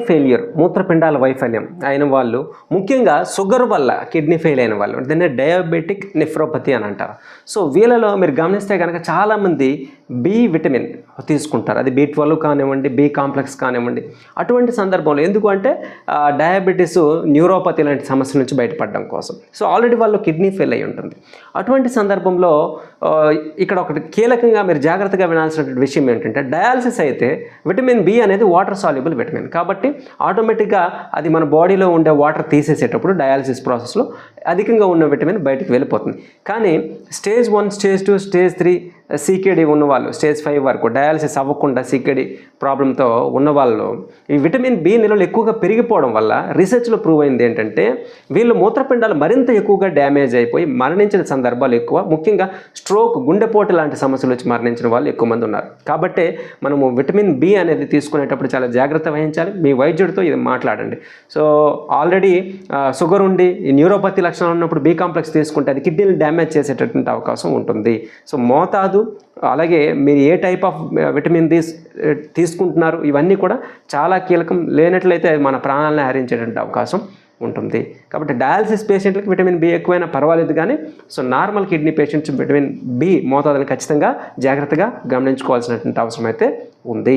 Failure మూత్రపిండాల వైఫల్యం అయిన వాళ్ళు ముఖ్యంగా షుగర్ వల్ల కిడ్నీ ఫెయిల్ అయిన వాళ్ళు దీన్ని డయాబెటిక్ నెఫ్రోపతి అని అంటారు. సో వీళ్ళలో మీరు గమనిస్తే కనుక చాలామంది బి విటమిన్ తీసుకుంటారు. అది బి ట్వెల్వ్ కానివ్వండి బి కాంప్లెక్స్ కానివ్వండి. అటువంటి సందర్భంలో ఎందుకు అంటే డయాబెటీస్ న్యూరోపతి లాంటి సమస్యల నుంచి బయటపడడం కోసం. సో ఆల్రెడీ వాళ్ళు కిడ్నీ ఫెయిల్ అయి ఉంటుంది. అటువంటి సందర్భంలో ఇక్కడ ఒకటి కీలకంగా మీరు జాగ్రత్తగా వినాల్సినటువంటి విషయం ఏంటంటే డయాలసిస్ అయితే విటమిన్ బి అనేది వాటర్ సాల్యుబుల్ విటమిన్ కాబట్టి ఆటోమేటిక్గా అది మన బాడీలో ఉండే వాటర్ తీసేసేటప్పుడు డయాలసిస్ ప్రాసెస్లో అధికంగా ఉన్న విటమిన్ బయటికి వెళ్ళిపోతుంది. కానీ stage one stage two stage three CKD ఉన్నవాళ్ళు స్టేజ్ ఫైవ్ వరకు డయాలసిస్ అవ్వకుండా సీకేడీ ప్రాబ్లంతో ఉన్నవాళ్ళు ఈ విటమిన్ బి నిల్వలు ఎక్కువగా పెరిగిపోవడం వల్ల రీసెర్చ్లో ప్రూవ్ అయింది ఏంటంటే వీళ్ళు మూత్రపిండాలు మరింత ఎక్కువగా డ్యామేజ్ అయిపోయి మరణించిన సందర్భాలు ఎక్కువ. ముఖ్యంగా స్ట్రోక్ గుండెపోటు లాంటి సమస్యలు వచ్చి మరణించిన వాళ్ళు ఎక్కువ మంది ఉన్నారు. కాబట్టి మనము విటమిన్ బి అనేది తీసుకునేటప్పుడు చాలా జాగ్రత్త వహించాలి. మీ వైద్యుడితో ఇది మాట్లాడండి. సో ఆల్రెడీ షుగర్ ఉండి ఈ న్యూరోపతి లక్షణాలు ఉన్నప్పుడు బి కాంప్లెక్స్ తీసుకుంటే అది కిడ్నీని డ్యామేజ్ చేసేటటువంటి అవకాశం ఉంటుంది. సో మోతాదు అలాగే మీరు ఏ టైప్ ఆఫ్ విటమిన్ తీస్ uh, తీసుకుంటున్నారు ఇవన్నీ కూడా చాలా కీలకం. లేనట్లయితే మన ప్రాణాలను హరించేటువంటి అవకాశం ఉంటుంది. కాబట్టి డయాలసిస్ పేషెంట్లకు విటమిన్ బి ఎక్కువైనా పర్వాలేదు కానీ so normal kidney patients vitamin B మోతాదుని ఖచ్చితంగా జాగ్రత్తగా గమనించుకోవాల్సినటువంటి అవసరం అయితే ఉంది.